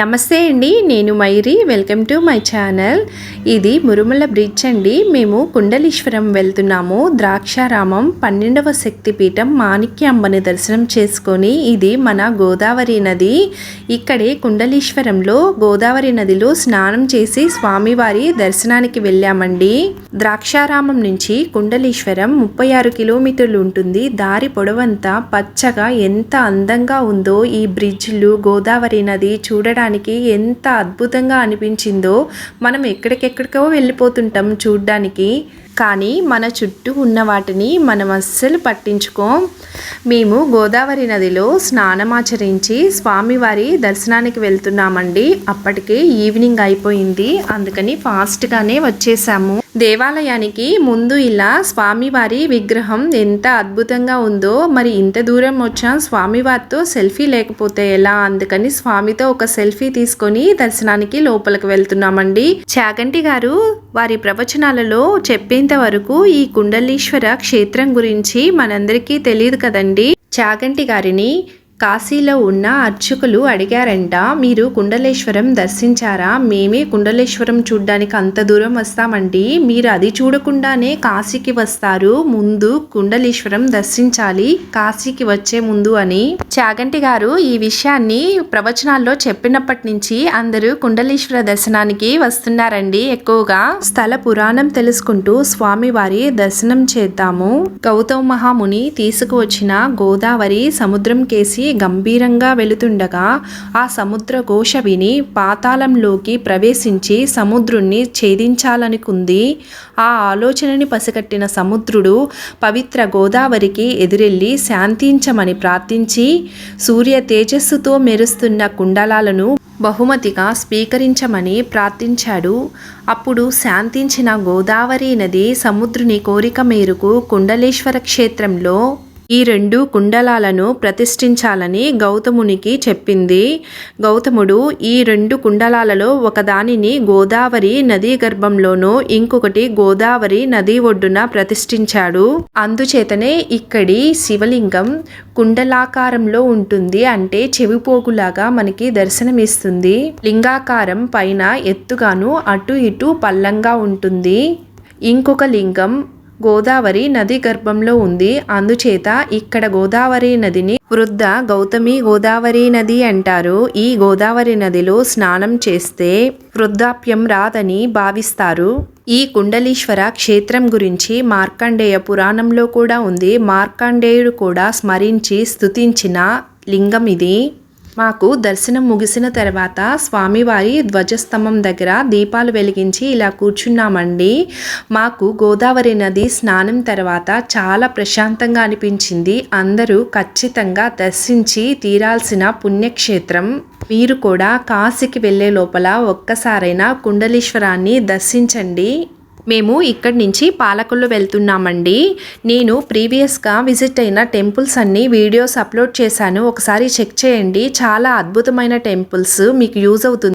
నమస్తే అండి నేను miry. Welcome to my channel. ఇది మురుమల బ్రిడ్జ్ అండి. మేము కుండలీశ్వరం వెళ్తున్నాము. ద్రాక్షారామం పన్నెండవ శక్తిపీఠం మాణిక్యాంబని దర్శనం చేసుకొని ఇది మన గోదావరి నది. ఇక్కడే కుండలీశ్వరంలో గోదావరి నదిలో స్నానం చేసి స్వామివారి దర్శనానికి వెళ్ళామండి. ద్రాక్షారామం నుంచి కుండలీశ్వరం ముప్పై ఆరు కిలోమీటర్లు ఉంటుంది. దారి పొడవంతా పచ్చగా ఎంత అందంగా ఉందో ఈ బ్రిడ్జ్లు గోదావరి నది చూడడానికి ఎంత అద్భుతంగా అనిపించిందో మనం ఎక్కడికెక్కడికో వెళ్ళిపోతుంటాం చూడ్డానికి. కానీ మన చుట్టూ ఉన్న వాటిని మనం అస్సలు పట్టించుకోం. మేము గోదావరి నదిలో స్నానమాచరించి స్వామివారి దర్శనానికి వెళ్తున్నామండి. అప్పటికే ఈవినింగ్ అయిపోయింది. అందుకని ఫాస్ట్గానే వచ్చేసాము. దేవాలయానికి ముందు ఇలా స్వామివారి విగ్రహం ఎంత అద్భుతంగా ఉందో మరి ఇంత దూరం వచ్చాం స్వామివారితో సెల్ఫీ లేకపోతే ఎలా? అందుకని స్వామితో ఒక సెల్ఫీ తీసుకొని దర్శనానికి లోపలికి వెళ్తున్నామండి. చాగంటి గారు వారి ప్రవచనాలలో చెప్పింది ఇంతవరకు ఈ కుండలీశ్వర క్షేత్రం గురించి మనందరికీ తెలియదు కదండి. చాగంటి గారిని కాశీలో ఉన్న అర్చకులు అడిగారంట మీరు కుండలేశ్వరం దర్శించారా? మేమే కుండలేశ్వరం చూడ్డానికి అంత దూరం వస్తామండి. మీరు అది చూడకుండానే కాశీకి వస్తారు. ముందు కుండలేశ్వరం దర్శించాలి. కాశీకి వచ్చే ముందు అని. చాగంటి గారు ఈ విషయాన్ని ప్రవచనాల్లో చెప్పినప్పటి నుంచి అందరూ కుండలేశ్వర దర్శనానికి వస్తున్నారండి ఎక్కువగా. స్థల పురాణం తెలుసుకుంటూ స్వామివారి దర్శనం చేద్దాము. గౌతమ మహాముని తీసుకువచ్చిన గోదావరి సముద్రం కేసి గంభీరంగా వెళుతుండగా ఆ సముద్ర ఘోష విని పాతాళంలోకి ప్రవేశించి సముద్రుణ్ణి ఛేదించాలనుకుంది. ఆ ఆలోచనని పసిగట్టిన సముద్రుడు పవిత్ర గోదావరికి ఎదురెళ్ళి శాంతించమని ప్రార్థించి సూర్య తేజస్సుతో మెరుస్తున్న కుండలాలను బహుమతిగా స్వీకరించమని ప్రార్థించాడు. అప్పుడు శాంతించిన గోదావరి నది సముద్రుని కోరిక మేరకు కుండలేశ్వర క్షేత్రంలో ఈ రెండు కుండలాలను ప్రతిష్ఠించాలని గౌతమునికి చెప్పింది. గౌతముడు ఈ రెండు కుండలాలలో ఒకదానిని గోదావరి నదీ గర్భంలోనూ ఇంకొకటి గోదావరి నది ఒడ్డున ప్రతిష్ఠించాడు. అందుచేతనే ఇక్కడి శివలింగం కుండలాకారంలో ఉంటుంది అంటే చెవిపోగులాగా మనకి దర్శనమిస్తుంది. లింగాకారం పైన ఎత్తుగాను అటు ఇటు పల్లంగా ఉంటుంది. ఇంకొక లింగం గోదావరి నది గర్భంలో ఉంది. అందుచేత ఇక్కడ గోదావరి నదిని వృద్ధ గౌతమి గోదావరి నది అంటారు. ఈ గోదావరి నదిలో స్నానం చేస్తే వృద్ధాప్యం రాదని భావిస్తారు. ఈ కుండలీశ్వర క్షేత్రం గురించి మార్కండేయ పురాణంలో కూడా ఉంది. మార్కండేయుడు కూడా స్మరించి స్థుతించిన లింగం ఇది. మాకు దర్శనం ముగిసిన తర్వాత స్వామివారి ధ్వజస్తంభం దగ్గర దీపాలు వెలిగించి ఇలా కూర్చున్నామండి. మాకు గోదావరి నది స్నానం తర్వాత చాలా ప్రశాంతంగా అనిపించింది. అందరూ ఖచ్చితంగా దర్శించి తీరాల్సిన పుణ్యక్షేత్రం మీరు కూడా కాశీకి వెళ్ళే లోపల ఒక్కసారైనా కుండలీశ్వరాన్ని దర్శించండి. మేము ఇక్కడి నుంచి పాలకొల్లు వెళ్తున్నామండి. నేను ప్రీవియస్గా విజిట్ అయిన టెంపుల్స్ అన్ని వీడియోస్ అప్లోడ్ చేశాను. ఒకసారి చెక్ చేయండి. చాలా అద్భుతమైన టెంపుల్స్. మీకు యూజ్ అవుతుంది.